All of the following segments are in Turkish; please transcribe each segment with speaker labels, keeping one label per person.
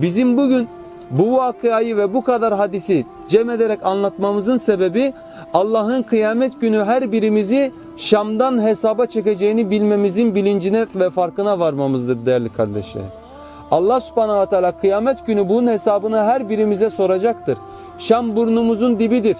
Speaker 1: Bizim bugün bu vakayı ve bu kadar hadisi cem ederek anlatmamızın sebebi Allah'ın kıyamet günü her birimizi Şam'dan hesaba çekeceğini bilmemizin bilincine ve farkına varmamızdır değerli kardeşlerim. Allah subhanahu teala kıyamet günü bunun hesabını her birimize soracaktır. Şam burnumuzun dibidir.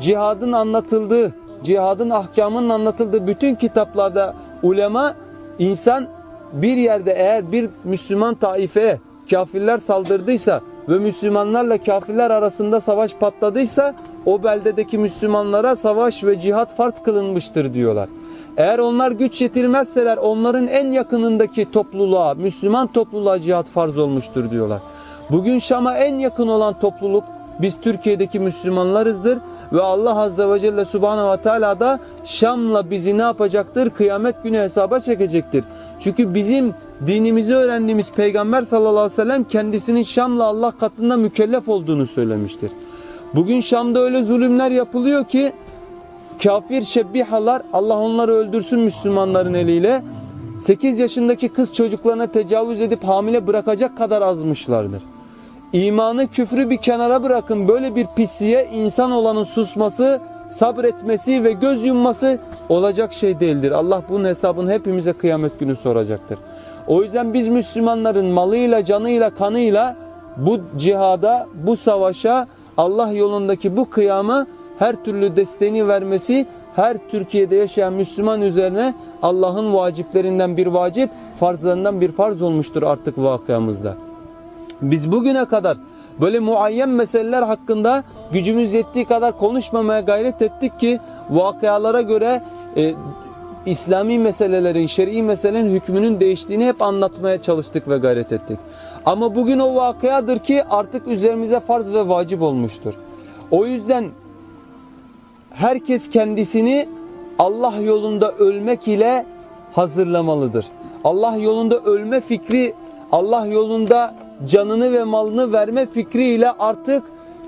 Speaker 1: Cihadın anlatıldığı, cihadın ahkamının anlatıldığı bütün kitaplarda ulema insan bir yerde eğer bir Müslüman taifeye kafirler saldırdıysa ve Müslümanlarla kafirler arasında savaş patladıysa o beldedeki Müslümanlara savaş ve cihat farz kılınmıştır diyorlar. Eğer onlar güç yetirmezseler onların en yakınındaki topluluğa, Müslüman topluluğa cihat farz olmuştur diyorlar. Bugün Şam'a en yakın olan topluluk biz Türkiye'deki Müslümanlarızdır ve Allah Azze ve Celle Subhanahu ve Teala da Şam'la bizi ne yapacaktır? Kıyamet günü hesaba çekecektir. Çünkü bizim dinimizi öğrendiğimiz Peygamber sallallahu aleyhi ve sellem kendisinin Şam'la Allah katında mükellef olduğunu söylemiştir. Bugün Şam'da öyle zulümler yapılıyor ki kafir şebbihalar Allah onları öldürsün Müslümanların eliyle 8 yaşındaki kız çocuklarına tecavüz edip hamile bırakacak kadar azmışlardır. İmanı küfrü bir kenara bırakın böyle bir pisliğe insan olanın susması, sabretmesi ve göz yumması olacak şey değildir. Allah bunun hesabını hepimize kıyamet günü soracaktır. O yüzden biz Müslümanların malıyla, canıyla, kanıyla bu cihada, bu savaşa, Allah yolundaki bu kıyamı her türlü desteğini vermesi her Türkiye'de yaşayan Müslüman üzerine Allah'ın vaciplerinden bir vacip, farzlarından bir farz olmuştur artık vakiamızda. Biz bugüne kadar böyle muayyen meseleler hakkında gücümüz yettiği kadar konuşmamaya gayret ettik ki vakayalara göre e, İslami meselelerin, şer'i meselelerin hükmünün değiştiğini hep anlatmaya çalıştık ve gayret ettik. Ama bugün o vakayadır ki artık üzerimize farz ve vacip olmuştur. O yüzden herkes kendisini Allah yolunda ölmek ile hazırlamalıdır. Allah yolunda ölme fikri, Allah yolunda canını ve malını verme fikriyle artık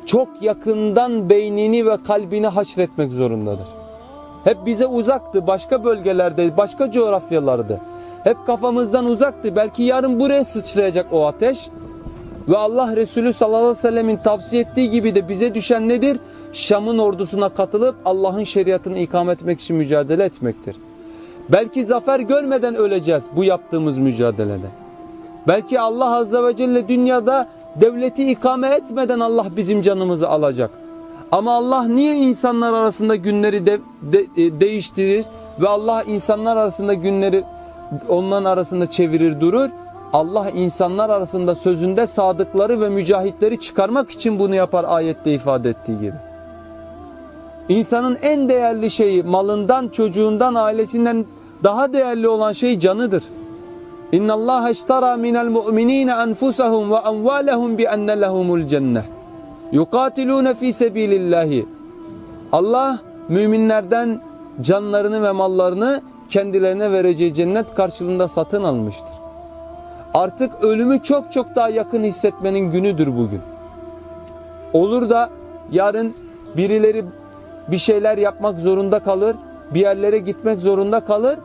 Speaker 1: çok yakından beynini ve kalbini haşretmek zorundadır. Hep bize uzaktı, başka bölgelerde, başka coğrafyalardı. Hep kafamızdan uzaktı. Belki yarın buraya sıçrayacak o ateş. Ve Allah Resulü sallallahu aleyhi ve sellemin tavsiye ettiği gibi de bize düşen nedir? Şam'ın ordusuna katılıp Allah'ın şeriatını ikame etmek için mücadele etmektir. Belki zafer görmeden öleceğiz bu yaptığımız mücadelede. Belki Allah Azze ve Celle dünyada devleti ikame etmeden Allah bizim canımızı alacak. Ama Allah niye insanlar arasında günleri de, de- e, değiştirir ve Allah insanlar arasında günleri onların arasında çevirir durur? Allah insanlar arasında sözünde sadıkları ve mücahitleri çıkarmak için bunu yapar ayette ifade ettiği gibi. İnsanın en değerli şeyi malından, çocuğundan, ailesinden daha değerli olan şey canıdır. İnna Allah iştara minel mu'minina enfusahum ve amwalahum bi enne lehumul cennet. Yukatilune fi sebilillahi. Allah müminlerden canlarını ve mallarını kendilerine vereceği cennet karşılığında satın almıştır. Artık ölümü çok çok daha yakın hissetmenin günüdür bugün. Olur da yarın birileri bir şeyler yapmak zorunda kalır, bir yerlere gitmek zorunda kalır.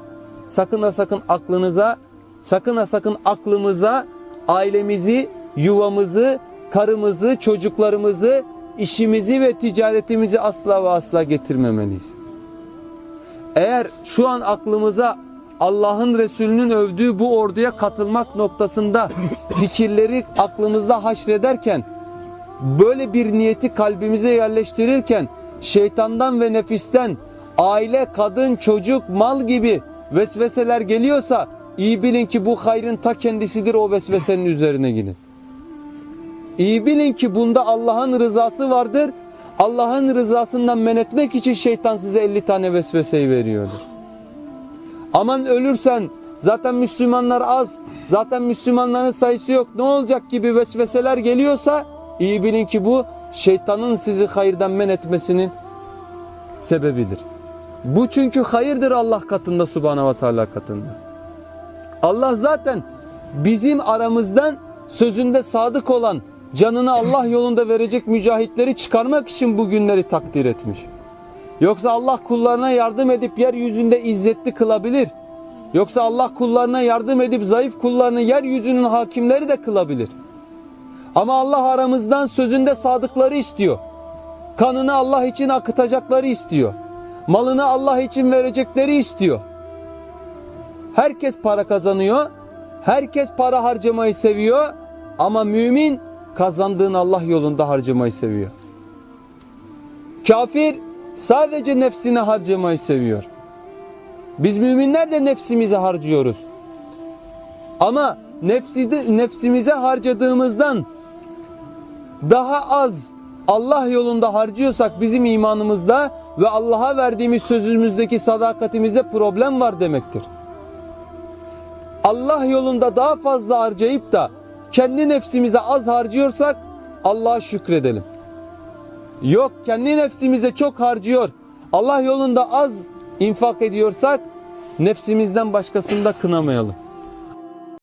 Speaker 1: Sakın ha sakın aklınıza, sakın ha sakın aklımıza ailemizi, yuvamızı, karımızı, çocuklarımızı, işimizi ve ticaretimizi asla ve asla getirmemeliyiz. Eğer şu an aklımıza Allah'ın Resulü'nün övdüğü bu orduya katılmak noktasında fikirleri aklımızda haşrederken böyle bir niyeti kalbimize yerleştirirken şeytandan ve nefisten aile, kadın, çocuk, mal gibi vesveseler geliyorsa iyi bilin ki bu hayrın ta kendisidir o vesvesenin üzerine gidin. İyi bilin ki bunda Allah'ın rızası vardır. Allah'ın rızasından men etmek için şeytan size 50 tane vesveseyi veriyordur. Aman ölürsen zaten Müslümanlar az, zaten Müslümanların sayısı yok ne olacak gibi vesveseler geliyorsa iyi bilin ki bu şeytanın sizi hayırdan men etmesinin sebebidir. Bu çünkü hayırdır Allah katında Subhanahu ve Teala katında. Allah zaten bizim aramızdan sözünde sadık olan canını Allah yolunda verecek mücahitleri çıkarmak için bu günleri takdir etmiş. Yoksa Allah kullarına yardım edip yeryüzünde izzetli kılabilir. Yoksa Allah kullarına yardım edip zayıf kullarını yeryüzünün hakimleri de kılabilir. Ama Allah aramızdan sözünde sadıkları istiyor. Kanını Allah için akıtacakları istiyor. Malını Allah için verecekleri istiyor. Herkes para kazanıyor. Herkes para harcamayı seviyor. Ama mümin kazandığın Allah yolunda harcamayı seviyor. Kafir sadece nefsini harcamayı seviyor. Biz müminler de nefsimizi harcıyoruz. Ama nefsi de, nefsimize harcadığımızdan daha az Allah yolunda harcıyorsak bizim imanımızda ve Allah'a verdiğimiz sözümüzdeki sadakatimizde problem var demektir. Allah yolunda daha fazla harcayıp da kendi nefsimize az harcıyorsak Allah'a şükredelim. Yok kendi nefsimize çok harcıyor. Allah yolunda az infak ediyorsak nefsimizden başkasını da kınamayalım.